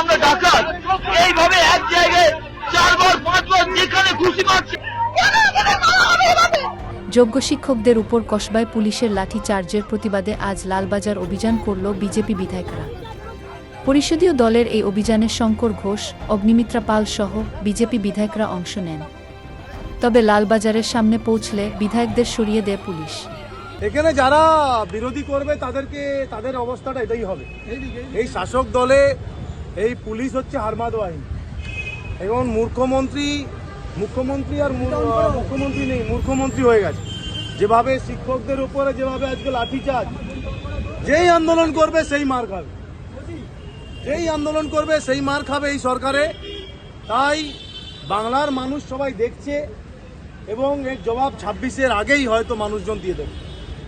আমরা ডাকাত। এইভাবে এক জায়গায় চারবার পাঁচবার যেখানে খুশি মারছে এভাবে? যোগ্য শিক্ষকদের উপর কসবায় পুলিশের লাঠিচার্জের প্রতিবাদে আজ লালবাজার অভিযান করল বিজেপি বিধায়করা। পরিষদীয় দলের এই অভিযানে শঙ্কর ঘোষ অগ্নিমিত্রা পাল সহ বিজেপি বিধায়করা অংশ নেন। তবে লালবাজারের সামনে পৌঁছলে বিধায়কদের সরিয়ে দেয় পুলিশ। এখানে যারা বিরোধী করবে তাদেরকে তাদের অবস্থাটা এটাই হবে। এই শাসক দলে এই পুলিশ হচ্ছে হারমাদ বাহিনী এবং মূর্খমন্ত্রী মুখ্যমন্ত্রী আর মুখ্যমন্ত্রী নেই মূর্খমন্ত্রী হয়ে গেছে। যেভাবে শিক্ষকদের উপরে যেভাবে আজকে লাঠিচার্জ যেই আন্দোলন করবে সেই মার খাবে। যেই আন্দোলন করবে সেই মার খাবে এই সরকারে। তাই বাংলার মানুষ সবাই দেখছে এবং এর জবাব ছাব্বিশের আগেই হয়তো মানুষজন দিয়ে দেবে।